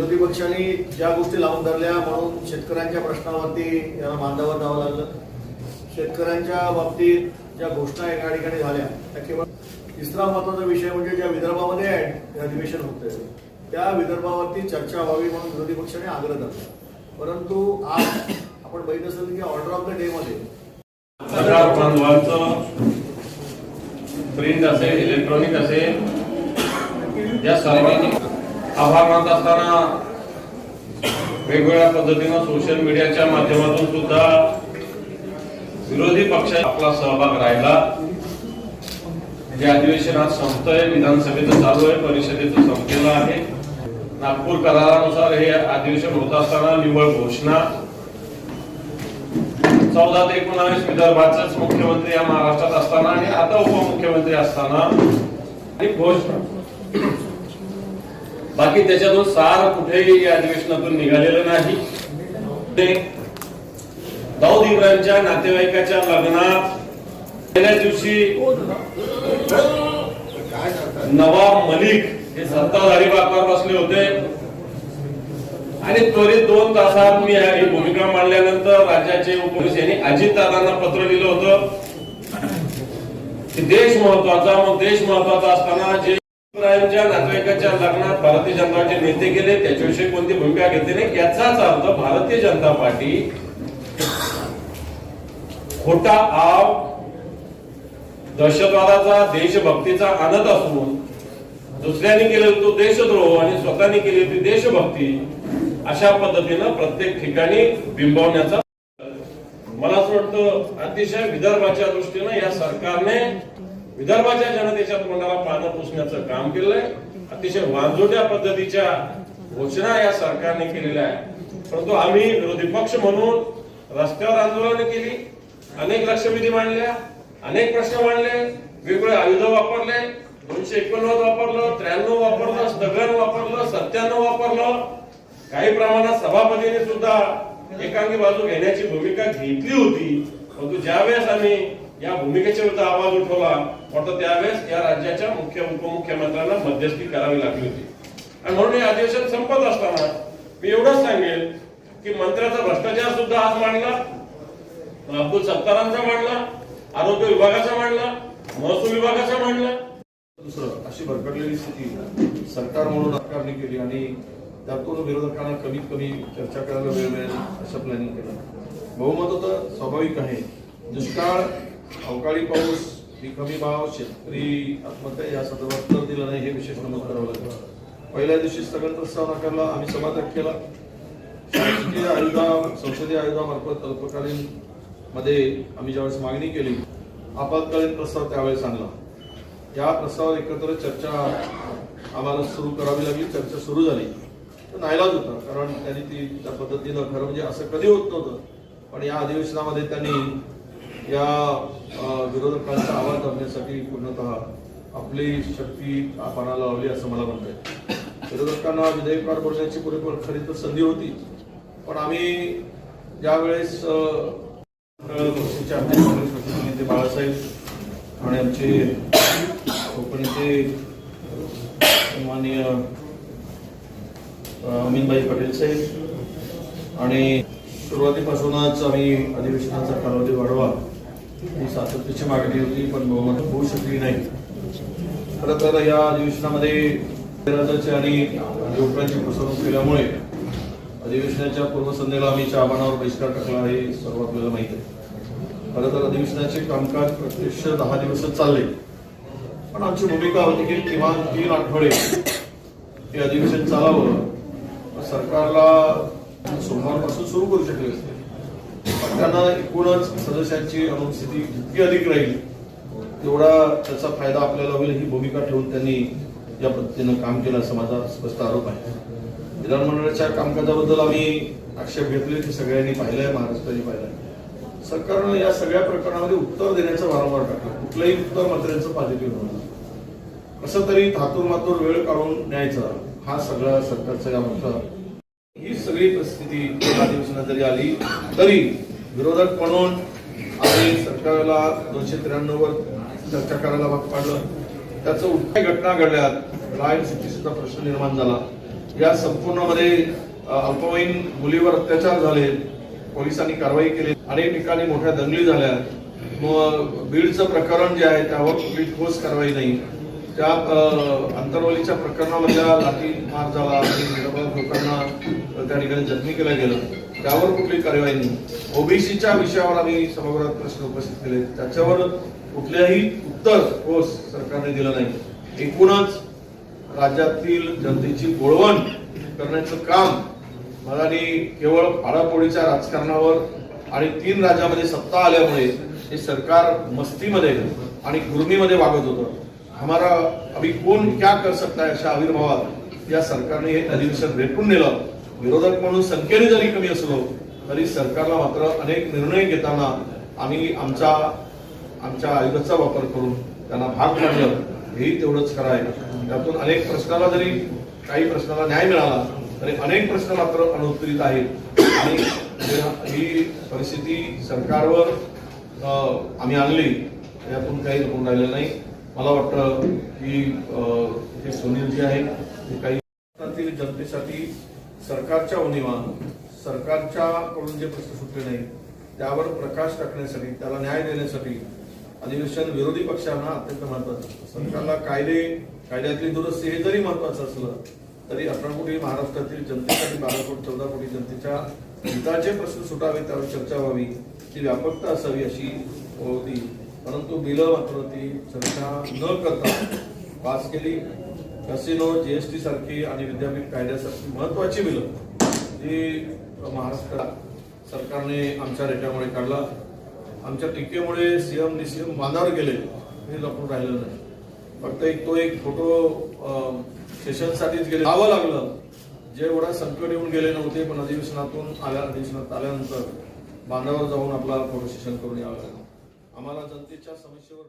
विरोधी पक्षांनी ज्या गोष्टी लावून धरल्या म्हणून शेतकऱ्यांच्या प्रश्नावरती यांना मांडावर जावं लागलं. शेतकऱ्यांच्या बाबतीत ज्या घोषणा एका ठिकाणी झाल्या त्या केवळ तिसरा महत्त्वाचा विषय म्हणजे ज्या विदर्भामध्ये अधिवेशन होतंय. त्या विदर्भावरती चर्चा व्हावी म्हणून विरोधी पक्षाने आग्रह धरला. परंतु आज आपण बघित असेल की ऑर्डर ऑफ द डे मध्ये प्रिंट असेल इलेक्ट्रॉनिक असेल. या सर्वांनी आभार मानत असताना वेगवेगळ्या पद्धतीनं सोशल मीडियाच्या माध्यमातून सुद्धा विरोधी पक्ष आपला सहभाग राहिला. म्हणजे जे अधिवेशन आज संपतंय विधानसभेचं चालू आहे परिषदेचं संपलेलं आहे. नागपूर करारानुसार हे अधिवेशन होत असताना निवड घोषणा. चौदा ते एकोणावीस विदर्भाचेच मुख्यमंत्री या महाराष्ट्रात असताना आणि आता उपमुख्यमंत्री असताना. आणि घोषणा. बाकी त्याच्यातून सार कुठेही या अधिवेशनातून निघालेलं नाही. ते दाऊद इब्राहिमच्या नातेवाईकाच्या लग्नात गेल्या दिवशी नवाब मलिक हे सत्ताधारी बाकावर बसले होते. आणि त्वरित दोन तासात मी ही भूमिका मांडल्यानंतर राज्याचे उपमुख्यमंत्री यांनी अजित दादांना पत्र लिहिलं होतं. की देश महत्त्वाचा मग देश महत्त्वाचा असताना जे नातेवाईकाच्या लग्नात भारतीय जनता पार्टीचे नेते गेले त्याच्याविषयी कोणती भूमिका घेतली नाही? याचाच अर्थ भारतीय जनता पार्टी खोटा आव दहशतवादाचा देशभक्तीचा आणत असून दुसऱ्याने केलेला तो देशद्रोह आणि स्वतःने केली होती देशभक्ती अशा पद्धतीनं प्रत्येक ठिकाणी बिंबवण्याचा मला असं वाटतं अतिशय विदर्भाच्या दृष्टीनं या सरकारने विदर्भाच्या जनतेच्या तोंडाला पानं पुसण्याचं काम केलंय. अतिशय वांजोट्या पद्धतीच्या घोषणा या सरकारने केलेल्या आहे परंतु आम्ही विरोधी पक्ष म्हणून रस्त्यावर आंदोलन केली. अनेक लक्षवेधी मांडल्या. अनेक प्रश्न मांडले. वेगवेगळे आयुध वापरले. दोनशे एकोणनव्वद वापरलं. त्र्याण्णव वापरलं. स्थगन वापरलं. सत्त्याण्णव वापरलं. काही प्रमाणात सभापतीने सुद्धा एकांगी बाजू घेण्याची भूमिका घेतली होती. परंतु ज्यावेळेस आम्ही या भूमिकेच्या विरुद्ध आवाज उठवला. वाटतं त्यावेळेस या राज्याच्या मुख्य उपमुख्यमंत्र्यांना मध्यस्थी करावी लागली होती. आणि म्हणून हे अधिवेशन संपत असताना मी एवढंच सांगेल की मंत्र्याचा भ्रष्टाचार सुद्धा आज मांडला अब्दुल सत्तारांचा मांडला आरोग्य विभागाचा मांडला महसूल विभागाचा मांडला. दुसरं अशी भरकटलेली स्थिती सरकार म्हणून सरकारने केली आणि त्यातून विरोधकांना कमीत कमी चर्चा करायला वेळ मिळेल असं प्लॅनिंग केलं बहुमत होतं स्वाभाविक आहे. दुष्काळ अवकाळी पाऊस कमी भाव शेतकरी आत्महत्या या संदर्भात तर दिलं नाही हे विशेष नमूद करावं लागलं. पहिल्या दिवशी स्थगन प्रस्ताव नाकारला आम्ही सभात्याग केला. शासकीय आयुधा संसदीय आयुधामार्फत अल्पकालीन मध्ये आम्ही ज्यावेळेस मागणी केली आपत्कालीन प्रस्ताव त्यावेळेस आणला. या प्रस्तावावर एकत्र चर्चा आम्हाला सुरू करावी लागली चर्चा सुरू झाली. तर नाईलाज होता कारण त्यांनी ती त्या पद्धतीनं खरं म्हणजे असं कधी होत नव्हतं. पण या अधिवेशनामध्ये त्यांनी या विरोधकांचा आवाज दाबण्यासाठी पूर्णतः आपली शक्ती आपणाला लावली असं मला म्हणतंय. विरोधकांना विरोधकांना पार बोलण्याची पुरेपूर खरी तर संधी होती. पण आम्ही ज्यावेळेस पक्षाचे नेते बाळासाहेब आणि आमचे कोकणचे माननीय अ, अमीनभाई पटेल साहेब आणि सुरुवातीपासूनच आम्ही अधिवेशनाचा कालावधी वाढवा ही सातत्याची मागणी होती पण बहुमत होऊ शकली नाही. खरं तर या अधिवेशनामध्ये आणि लोकांची फसवणूक केल्यामुळे अधिवेशनाच्या पूर्वसंध्येला आम्ही चहापानावर बहिष्कार टाकला हे सर्व आपल्याला माहिती आहे. खरं तर अधिवेशनाचे कामकाज प्रत्यक्ष दहा दिवसच चालले. पण आमची भूमिका होती की किमान तीन आठवडे हे अधिवेशन चालावं. सरकारला सोमवारपासून सुरू करू शकले असते. असताना त्यांना एकूणच सदस्यांची अनुपस्थिती जितकी अधिक राहील तेवढा त्याचा फायदा आपल्याला होईल ही भूमिका ठेवून त्यांनी या पद्धतीनं काम केलं असं माझा स्पष्ट आरोप आहे. विधानमंडळाच्या कामकाजाबद्दल आम्ही आक्षेप घेतले ते सगळ्यांनी पाहिलंय महाराष्ट्राने पाहिलंय. सरकारनं या सगळ्या प्रकरणामध्ये उत्तर देण्याचं वारंवार टाकलं. कुठलंही उत्तर मंत्र्यांचं पॉझिटिव्ह नव्हतं कसं तरी थातूर मातूर वेळ काढून न्यायचा हा सगळा सरकारचा या मोठा ही सगळी परिस्थिती अधिवेशनात जरी आली तरी विरोधक म्हणून आम्ही सरकारला दोनशे त्र्याण्णव वर चर्चा करायला भाग पाडलं. त्याचं उठ्या घटना घडल्यात. लाईन सिटी प्रश्न निर्माण झाला. या संपूर्णमध्ये अल्पवयीन मुलीवर अत्याचार झाले. पोलिसांनी कारवाई केली. अनेक ठिकाणी मोठ्या दंगली झाल्या. मग बीडचं प्रकरण जे आहे त्यावर कुठली ठोस कारवाई नाही. त्या आंतरवलीच्या प्रकरणामध्ये प्रकरणामधल्या लाठी मार झाला. आणि लोकांना त्या ठिकाणी जखमी केलं गेलं. त्यावर कुठली कारवाई नाही. ओबीसीच्या विषयावर आम्ही सभागृहात प्रश्न उपस्थित केले. त्याच्यावर कुठल्याही उत्तर ठोस सरकारने दिलं नाही. एकूणच राज्यातील जनतेची बोळवण करण्याचं काम मनाने केवळ पाडापोळीच्या राजकारणावर आणि तीन राज्यामध्ये सत्ता आल्यामुळे हे सरकार मस्तीमध्ये आणि गुर्मीमध्ये वागत होतं. हमारा अभी कोण क्या कर सकता है अशा आविर्भावात या सरकारने हे अधिवेशन रेटून नेलं. विरोधक म्हणून संख्येने जरी कमी असलो तरी सरकारला मात्र अनेक निर्णय घेताना आम्ही आमचा आमच्या आयुधाचा वापर करून त्यांना भाग पाडलं हेही तेवढंच खरं आहे. त्यातून अनेक प्रश्नाला जरी काही प्रश्नाला न्याय मिळाला तरी अनेक प्रश्न मात्र अनुत्तरित आहेत. आणि ही परिस्थिती सरकारवर आम्ही आणली यातून काही लपून राहिलेलं नाही. मला वाटतं की हे सुनील जे आहे ते काही जनतेसाठी सरकारच्या उणीवा सरकारच्या कडून जे प्रश्न सुटले नाही त्यावर प्रकाश टाकण्यासाठी त्याला न्याय देण्यासाठी अधिवेशन विरोधी पक्षांना अत्यंत महत्वाचं असतं. सरकारला कायदे कायद्यातली दुरुस्ती हे जरी महत्वाचं असलं तरी अठरा कोटी महाराष्ट्रातील जनतेसाठी बारा कोटी चौदा कोटी जनतेच्या हिताचे प्रश्न सुटावे त्यावर चर्चा व्हावी ती व्यापकता असावी अशी होती परंतु बिलं मात्र ती चर्चा न करता पास केली कसिनो जीएसटी सारखी आणि विद्यापीठ कायद्यासारखी महत्वाची बिलं ती महाराष्ट्र सरकारने आमच्या रेट्यामुळे काढला. आमच्या टीकेमुळे सीएम एम बांधावर गेले हे लपून राहिलं नाही. फक्त एक तो एक फोटो सेशनसाठीच गेले. जावं लागलं. जेवढा संकट येऊन गेले नव्हते पण अधिवेशनातून आल्या अधिवेशनात आल्यानंतर बांधावर जाऊन आपला फोटो सेशन करून यावं लागलं. आम्हाला जनतेच्या समस्येवर